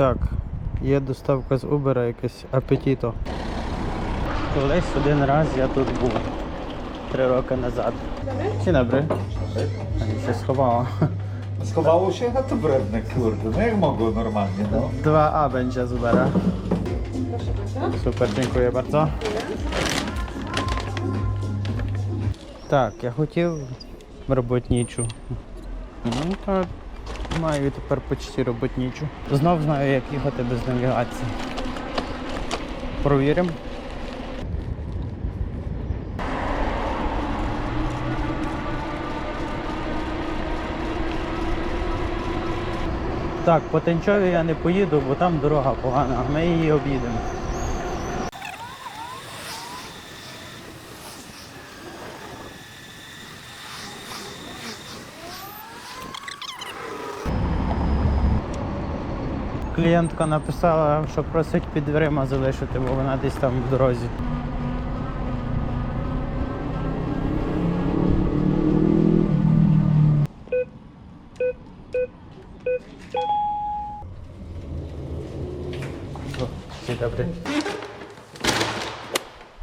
Так, є доставка з Uber, якесь апетіто. Колись один раз я тут був. Три роки назад. Się schowała. Schowało się? A to wredne, kurde. No jak mogło normalnie, no. 2A będzie z Ubera. Super, dziękuję bardzo. Так, я хотів роботничу. Ну, то маю тепер почти роботничу. Знов знаю, як їхати без навігації. Провіримо. Так, по Тенчові я не поїду, бо там дорога погана, ми її об'їдемо. Клієнтка написала, що просить під дверима залишити, бо вона десь там в дорозі. Dobry.